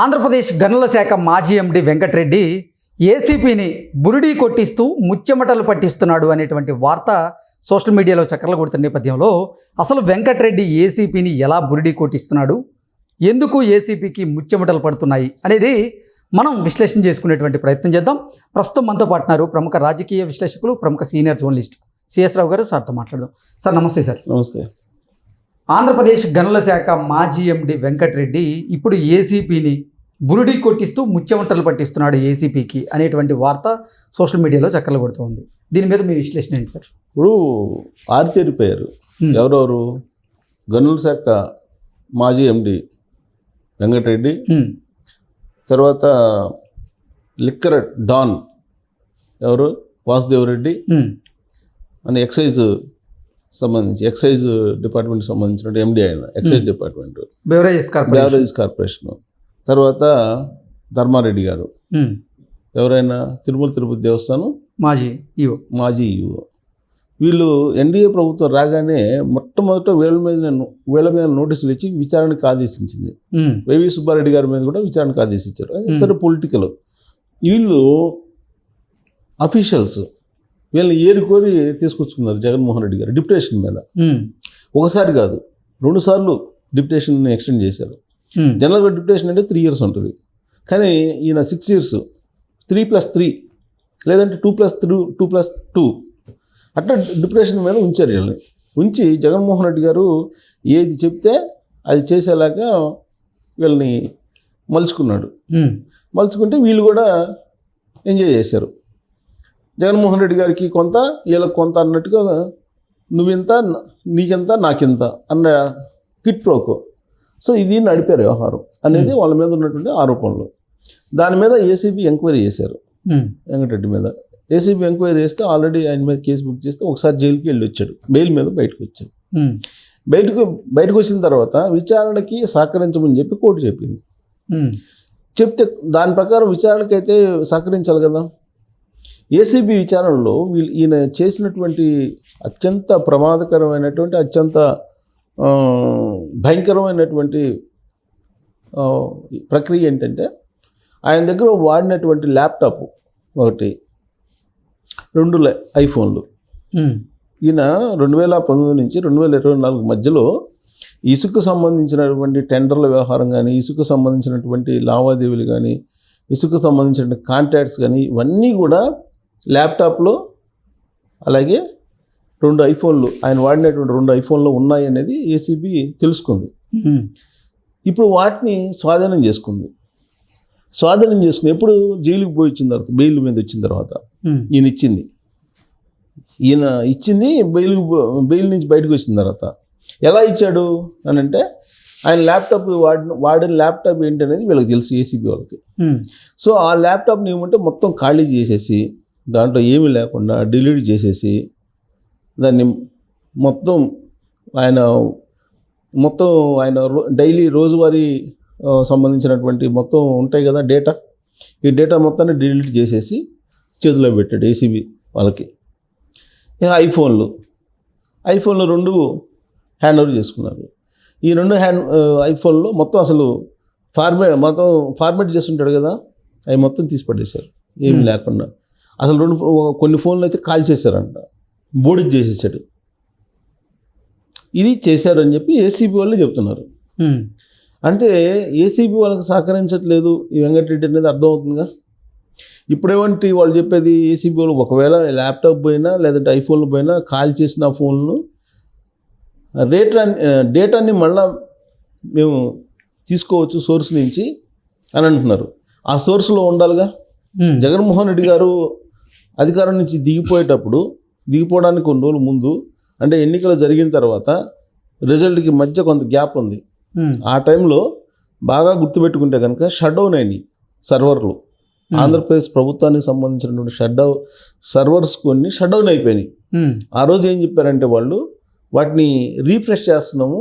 ఆంధ్రప్రదేశ్ గనుల శాఖ మాజీ ఎండి వెంకటరెడ్డి ఏసీపీని బురిడీ కొట్టిస్తూ ముచ్చెమటలు పట్టిస్తున్నాడు అనేటువంటి వార్త సోషల్ మీడియాలో చక్కర్లు కొడుతున్న నేపథ్యంలో అసలు వెంకటరెడ్డి ఏసీపీని ఎలా బురిడీ కొట్టిస్తున్నాడు? ఎందుకు ఏసీపీకి ముచ్చెమటలు పడుతున్నాయి అనేది మనం విశ్లేషణ చేసుకునేటువంటి ప్రయత్నం చేద్దాం. ప్రస్తుతం మనతో పాటున్నారు ప్రముఖ రాజకీయ విశ్లేషకులు ప్రముఖ సీనియర్ జర్నలిస్ట్ సిఎస్ రావు గారు సార్తో మాట్లాడదాం. సార్ నమస్తే సార్. నమస్తే. ఆంధ్రప్రదేశ్ గనుల శాఖ మాజీ ఎండి వెంకటరెడ్డి ఇప్పుడు ఏసీపీని బురుడి కొట్టిస్తూ ముచ్చెమంటలు పట్టిస్తున్నాడు ఏసీపీకి అనేటువంటి వార్త సోషల్ మీడియాలో చక్కర్లు కొడుతోంది. దీని మీద మీ విశ్లేషణ ఏంటి సార్? ఇప్పుడు ఆరితేరిపోయారు. ఎవరెవరు? గనుల శాఖ మాజీ ఎండి వెంకటరెడ్డి. తర్వాత లిక్కర్ డాన్ ఎవరు? వాసుదేవరెడ్డి. అని ఎక్సైజ్ సంబంధించి ఎక్సైజ్ డిపార్ట్మెంట్ సంబంధించిన ఎండి ఆయన excise department. Beverages corporation beverage corporation తర్వాత ధర్మారెడ్డి గారు. ఎవరైనా తిరుమల తిరుపతి దేవస్థానం? మాజీ ఈవో మాజీ ఈఓ వీళ్ళు ఎన్డీఏ ప్రభుత్వం రాగానే మొట్టమొదట వీళ్ళ మీద నేను వీళ్ళ మీద నోటీసులు ఇచ్చి విచారణకు ఆదేశించింది. వైవి సుబ్బారెడ్డి గారి మీద కూడా విచారణకు ఆదేశించారు. అది సరే పొలిటికల్. వీళ్ళు అఫీషియల్స్ వీళ్ళని ఏరుకోరి తీసుకొచ్చుకున్నారు జగన్మోహన్ రెడ్డి గారు డిప్యుటేషన్ మీద. ఒకసారి కాదు రెండు సార్లు డిప్యుటేషన్ ఎక్స్టెండ్ చేశారు. జనరల్గా డిప్యుటేషన్ అంటే త్రీ ఇయర్స్ ఉంటుంది కానీ ఈయన six years three plus three లేదంటే two plus three two plus two అట్లా డిప్యుటేషన్ మీద ఉంచారు వీళ్ళని ఉంచి జగన్మోహన్ రెడ్డి గారు ఏది చెప్తే అది చేసేలాగా వీళ్ళని మలుచుకున్నాడు. మలుచుకుంటే వీళ్ళు కూడా ఎంజాయ్ చేశారు జగన్మోహన్ రెడ్డి గారికి కొంత వీళ్ళకి కొంత అన్నట్టుగా నువ్వింత నీకెంత నాకింత అన్న కిట్ ప్రోకో సో ఇది నడిపారు వ్యవహారం అనేది వాళ్ళ మీద ఉన్నటువంటి ఆరోపణలు. దాని మీద ఏసీబీ ఎంక్వైరీ చేశారు. వెంకటరెడ్డి మీద. ఏసీబీ ఎంక్వైరీ చేస్తే ఆల్రెడీ ఆయన మీద కేసు బుక్ చేస్తే ఒకసారి జైలుకి వెళ్ళి వచ్చాడు. బెయిల్ మీద బయటకు వచ్చాడు. బయటకు బయటకు వచ్చిన తర్వాత విచారణకి సహకరించమని చెప్పి కోర్టు చెప్పింది. చెప్తే దాని ప్రకారం విచారణకి అయితే సహకరించాలి కదా? ఏసీబీ విచారణలో వీళ్ళు ఈయన చేసినటువంటి అత్యంత ప్రమాదకరమైనటువంటి అత్యంత భయంకరమైనటువంటి ప్రక్రియ ఏంటంటే ఆయన దగ్గర వాడినటువంటి ల్యాప్టాప్ ఒకటి రెండు లై- ఐఫోన్లు. ఈయన రెండు వేల పంతొమ్మిది నుంచి రెండు వేల ఇరవై నాలుగు మధ్యలో ఇసుకు సంబంధించినటువంటి టెండర్ల వ్యవహారం కానీ ఇసుకు సంబంధించినటువంటి లావాదేవీలు కానీ ఇసుకు సంబంధించిన కాంటాక్ట్స్ కానీ ఇవన్నీ కూడా ల్యాప్టాప్లో అలాగే రెండు ఐఫోన్లు ఆయన వాడినటువంటి రెండు ఐఫోన్లు ఉన్నాయి అనేది ఏసీబీ తెలుసుకుంది హ్మ్. ఇప్పుడు వాటిని స్వాధీనం చేసుకుంది స్వాధీనం చేసుకుని ఎప్పుడు జైలుకి పోయి వచ్చిన తర్వాత బెయిల్ మీద వచ్చిన తర్వాత హ్మ్. ఈయన ఇచ్చింది ఈయన ఇచ్చింది బెయిల్ బెయిల్ నుంచి బయటకు వచ్చిన తర్వాత ఎలా ఇచ్చాడు అని అంటే ఆయన ల్యాప్టాప్ వాడిన వాడిన ల్యాప్టాప్ ఏంటనేది వీళ్ళకి తెలుసు ఏసీబీ వాళ్ళకి. సో ఆ ల్యాప్టాప్ని ఏమంటే మొత్తం ఖాళీ చేసేసి దాంట్లో ఏమీ లేకుండా డిలీట్ చేసేసి దాన్ని మొత్తం ఆయన మొత్తం ఆయన డైలీ రోజువారీ సంబంధించినటువంటి మొత్తం ఉంటాయి కదా డేటా. ఈ డేటా మొత్తాన్ని డిలీట్ చేసేసి చేతిలో పెట్టాడు ఏసీబీ వాళ్ళకి. ఐఫోన్లు. ఐఫోన్లు రెండు హ్యాండ్ ఓవర్ చేసుకున్నారు. ఈ రెండు హ్యాండ్ ఐఫోన్లో మొత్తం అసలు ఫార్మేట్ మొత్తం ఫార్మేట్ చేస్తుంటాడు కదా అవి మొత్తం తీసి పడేశారు. ఏమి లేకుండా. అసలు రెండు కొన్ని ఫోన్లు అయితే కాల్ చేశారంట. బోడికి చేసేసాడు. ఇది చేశారని చెప్పి ఏసీబీ వాళ్ళే చెప్తున్నారు. హ్మ్. అంటే ఏసీబీ వాళ్ళకి సహకరించట్లేదు ఈ వెంకటరెడ్డి అనేది అర్థమవుతుందిగా? ఇప్పుడేమంటే వాళ్ళు చెప్పేది? ఏసీబీ వాళ్ళు ఒకవేళ ల్యాప్టాప్ పోయినా లేదంటే ఐఫోన్లు పోయినా కాల్ చేసిన ఫోన్లు రేట్ డేటాని మళ్ళా మేము తీసుకోవచ్చు సోర్స్ నుంచి అని అంటున్నారు ఆ సోర్స్లో ఉండాలిగా. జగన్మోహన్ రెడ్డి గారు అధికారం నుంచి దిగిపోయేటప్పుడు దిగిపోవడానికి కొన్ని రోజులు ముందు అంటే ఎన్నికలు జరిగిన తర్వాత రిజల్ట్కి మధ్య కొంత గ్యాప్ ఉంది. ఆ టైంలో బాగా గుర్తుపెట్టుకుంటే కనుక షట్ డౌన్ అయినాయి సర్వర్లు ఆంధ్రప్రదేశ్ ప్రభుత్వానికి సంబంధించినటువంటి షట్ డౌన్ సర్వర్స్ కొన్ని షట్ డౌన్ అయిపోయినాయి. ఆ రోజు ఏం చెప్పారంటే వాళ్ళు వాటిని రీఫ్రెష్ చేస్తున్నాము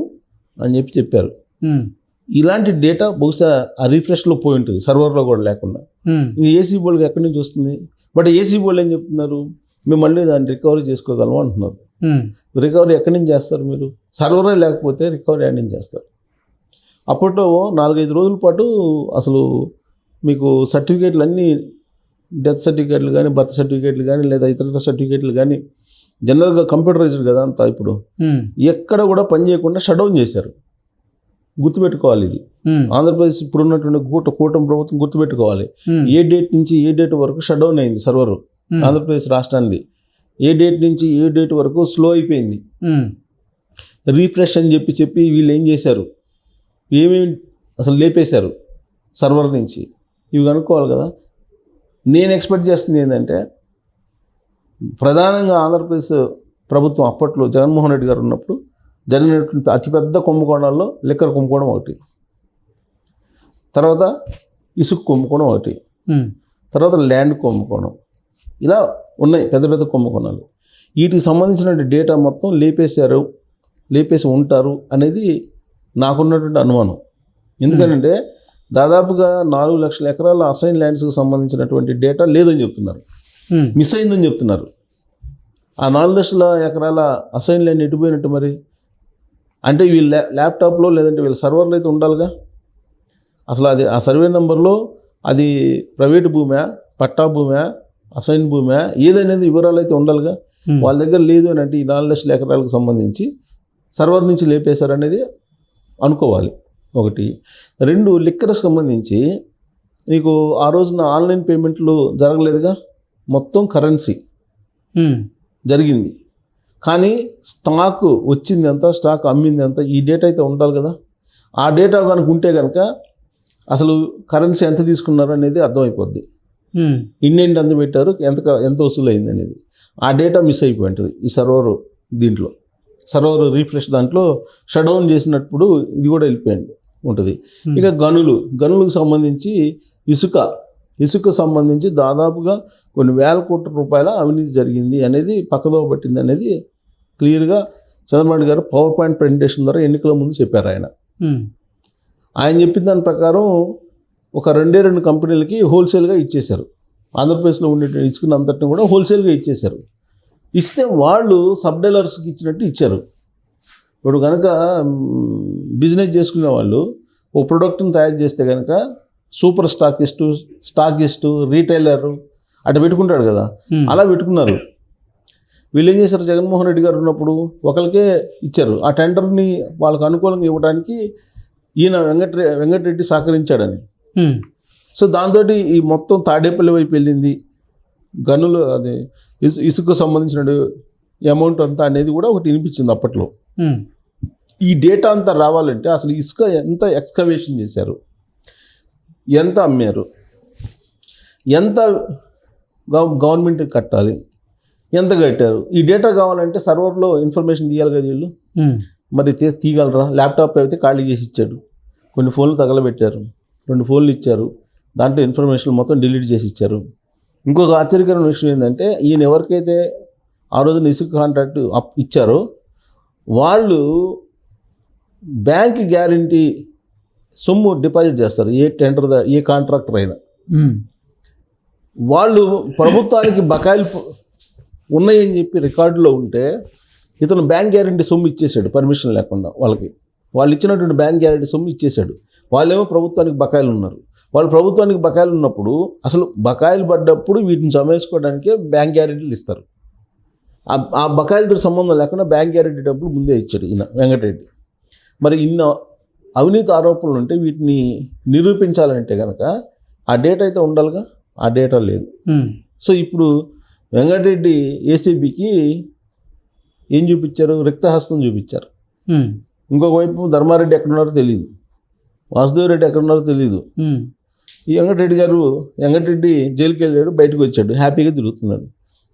అని చెప్పి చెప్పారు. ఇలాంటి డేటా బహుశా ఆ రీఫ్రెష్లో పోయి ఉంటుంది సర్వర్లో కూడా లేకుండా. ఈ ఏసీ బోర్డుకి ఎక్కడి నుంచి వస్తుంది? బట్ ఏసీ బోర్డు ఏం చెప్తున్నారు? మేము మళ్ళీ దాన్ని రికవరీ చేసుకోగలము అంటున్నారు. రికవరీ ఎక్కడి నుంచి చేస్తారు మీరు? సర్వరే లేకపోతే రికవరీ ఎక్కడి నుంచి చేస్తారు. అప్పట్లో నాలుగైదు రోజుల పాటు అసలు మీకు సర్టిఫికేట్లు అన్నీ డెత్ సర్టిఫికేట్లు కానీ బర్త్ సర్టిఫికేట్లు కానీ లేదా ఇతర సర్టిఫికేట్లు కానీ జనరల్గా కంప్యూటరైజ్డ్ కదా అంతా ఇప్పుడు. ఎక్కడ కూడా పని చేయకుండా షట్ డౌన్ చేశారు. గుర్తుపెట్టుకోవాలి ఇది. ఆంధ్రప్రదేశ్ ఇప్పుడు ఉన్నటువంటి కూట కూటమి ప్రభుత్వం గుర్తుపెట్టుకోవాలి. ఏ డేట్ నుంచి ఏ డేట్ వరకు షట్ డౌన్ అయింది సర్వర్? ఆంధ్రప్రదేశ్ రాష్ట్రానికి ఏ డేట్ నుంచి ఏ డేట్ వరకు స్లో అయిపోయింది? రీఫ్రెష్ అని చెప్పి చెప్పి వీళ్ళు ఏం చేశారు? ఏమేమి అసలు లేపేశారు సర్వర్ నుంచి? ఇవి కనుక్కోవాలి కదా. నేను ఎక్స్పెక్ట్ చేస్తుంది ఏంటంటే ప్రధానంగా ఆంధ్రప్రదేశ్ ప్రభుత్వం అప్పట్లో జగన్మోహన్ రెడ్డి గారు ఉన్నప్పుడు జరిగినటువంటి అతిపెద్ద కుంభకోణాల్లో లిక్కర్ కుంభకోణం ఒకటి. తర్వాత ఇసుక కుంభకోణం ఒకటి. తర్వాత ల్యాండ్ కుంభకోణం. ఇలా ఉన్నాయి పెద్ద పెద్ద కుంభకోణాలు. వీటికి సంబంధించిన డేటా మొత్తం లేపేశారు లేపేసి ఉంటారు అనేది నాకున్నటువంటి అనుమానం. ఎందుకంటే దాదాపుగా నాలుగు లక్షల ఎకరాల అసైన్ ల్యాండ్స్కి సంబంధించినటువంటి డేటా లేదని చెప్తున్నారు. మిస్ అయిందని చెప్తున్నారు. ఆ నాలుగు లక్షల ఎకరాల అసైన్ ల్యాండ్ ఎటుపోయినట్టు మరి? అంటే వీళ్ళ ల్యా- ల్యాప్టాప్లో లేదంటే వీళ్ళ సర్వర్లో అయితే ఉండాలిగా? అసలు అది ఆ సర్వే నెంబర్లో అది ప్రైవేట్ భూమా పట్టా భూమా అసైన్ భూమా ఏదనేది వివరాలు అయితే ఉండాలిగా? వాళ్ళ దగ్గర లేదు అని అంటే ఈ నాలుగు లక్షల ఎకరాలకు సంబంధించి సర్వర్ నుంచి లేపేశారనేది అనుకోవాలి. ఒకటి. రెండు లిక్కర్కి సంబంధించి నీకు ఆ రోజున ఆన్లైన్ పేమెంట్లు జరగలేదుగా? మొత్తం కరెన్సీ జరిగింది. కానీ స్టాక్ వచ్చింది ఎంత స్టాక్ అమ్మింది ఎంత ఈ డేటా అయితే ఉండాలి కదా. ఆ డేటా కనుక ఉంటే కనుక అసలు కరెన్సీ ఎంత తీసుకున్నారు అనేది అర్థమైపోద్ది. ఉమ్, ఇన్నేంటి ఎంత పెట్టారు ఎంత ఎంత వసూలు అయింది అనేది. ఆ డేటా మిస్ అయిపోయి ఉంటుంది ఈ సర్వర్ దీంట్లో. సర్వర్ రీఫ్రెష్ దాంట్లో షట్ డౌన్ చేసినప్పుడు ఇది కూడా వెళ్ళిపోయింది ఉంటుంది. ఇక గనులు గనులకు సంబంధించి ఇసుక ఇసుక సంబంధించి దాదాపుగా కొన్ని వేల కోట్ల రూపాయల అవినీతి జరిగింది అనేది పక్కదో పట్టింది అనేది క్లియర్గా చంద్రబాబు గారు పవర్ పాయింట్ ప్రజెంటేషన్ ద్వారా ఎన్నికల ముందు చెప్పారు ఆయన. ఆయన చెప్పిన దాని ప్రకారం ఒక రెండే రెండు కంపెనీలకి హోల్సేల్గా ఇచ్చేశారు. ఆంధ్రప్రదేశ్లో ఉండే ఇసుకని అంతటిని కూడా హోల్సేల్గా ఇచ్చేశారు. ఇస్తే వాళ్ళు సబ్ డీలర్స్కి ఇచ్చినట్టు ఇచ్చారు. ఇప్పుడు కనుక బిజినెస్ చేసుకునే వాళ్ళు ఓ ప్రోడక్ట్ని తయారు చేస్తే కనుక సూపర్ స్టాకిస్టు స్టాకిస్టు రీటైలరు అటు పెట్టుకుంటాడు కదా. అలా పెట్టుకున్నారు. వీళ్ళు ఏం చేశారు? జగన్మోహన్ రెడ్డి గారు ఉన్నప్పుడు ఒకరికే ఇచ్చారు. ఆ టెండర్ని వాళ్ళకి అనుకూలంగా ఇవ్వడానికి ఈయన వెంకట వెంకటరెడ్డి సహకరించాడని. సో దాంతో ఈ మొత్తం తాడేపల్లి వైపు వెళ్ళింది. గనులు అది ఇసు ఇసుకు సంబంధించిన అమౌంట్ అంతా అనేది కూడా ఒకటి వినిపించింది అప్పట్లో. ఈ డేటా అంతా రావాలంటే అసలు ఇసుక ఎంత ఎక్స్కవేషన్ చేశారు? ఎంత అమ్మారు? ఎంత గవ- గవర్నమెంట్కి కట్టాలి? ఎంత కట్టారు? ఈ డేటా కావాలంటే సర్వర్లో ఇన్ఫర్మేషన్ తీయాలి కదా వీళ్ళు. మరి తీసి తీయగలరా? ల్యాప్టాప్ అయితే ఖాళీ చేసి ఇచ్చాడు. కొన్ని ఫోన్లు తగలబెట్టారు. రెండు ఫోన్లు ఇచ్చారు. దాంట్లో ఇన్ఫర్మేషన్ మొత్తం డిలీట్ చేసి ఇచ్చారు. ఇంకొక ఆశ్చర్యకరమైన విషయం ఏంటంటే ఈయన ఎవరికైతే ఆ రోజున ఇసుక కాంట్రాక్ట్ ఇచ్చారో వాళ్ళు బ్యాంక్ గ్యారంటీ సొమ్ము డిపాజిట్ చేస్తారు ఏ టెండర్ ఏ కాంట్రాక్టర్ అయినా. వాళ్ళు ప్రభుత్వానికి బకాయిలు ఉన్నాయని చెప్పి రికార్డులో ఉంటే ఇతను బ్యాంక్ గ్యారంటీ సొమ్ము ఇచ్చేసాడు పర్మిషన్ లేకుండా వాళ్ళకి. వాళ్ళు ఇచ్చినటువంటి బ్యాంక్ గ్యారంటీ సొమ్ము ఇచ్చేసాడు. వాళ్ళేమో ప్రభుత్వానికి బకాయిలు ఉన్నారు. వాళ్ళు ప్రభుత్వానికి బకాయిలు ఉన్నప్పుడు అసలు బకాయిలు పడ్డప్పుడు వీటిని జమేసుకోవడానికే బ్యాంక్ గ్యారెంటీలు ఇస్తారు. ఆ- ఆ బకాయిలతో సంబంధం లేకుండా బ్యాంక్ గ్యారెంటీ డబ్బులు ముందే ఇచ్చాడు ఈయన వెంకటరెడ్డి. మరి ఇన్న అవినీతి ఆరోపణలు ఉంటే వీటిని నిరూపించాలంటే కనుక ఆ డేటా అయితే ఉండాలిగా? ఆ డేటా లేదు. సో ఇప్పుడు వెంకటరెడ్డి ఏసీబీకి ఏం చూపించారు? రిక్తహస్తం చూపించారు. ఇంకొక వైపు ధర్మారెడ్డి ఎక్కడున్నారో తెలియదు వాసుదేవరెడ్డి ఎక్కడున్నారో తెలియదు ఈ వెంకటరెడ్డి గారు వెంకటరెడ్డి జైలుకి వెళ్ళాడు బయటకు వచ్చాడు హ్యాపీగా తిరుగుతున్నాడు.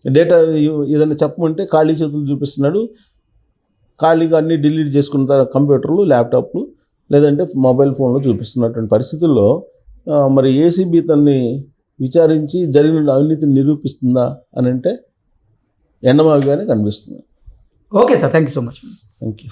డేటా ఏదైనా చెప్పమంటే ఖాళీ చేతులు చూపిస్తున్నాడు. ఖాళీగా అన్నీ డిలీట్ చేసుకున్న తర్వాత కంప్యూటర్లు ల్యాప్టాప్లు లేదంటే మొబైల్ ఫోన్లో చూపిస్తున్నటువంటి పరిస్థితుల్లో మరి ఏసీబీ తన్ని విచారించి జరిగిన అవినీతిని నిరూపిస్తుందా అని అంటే ఎండమావిగానే కనిపిస్తుంది. Okay sir thank you so much thank you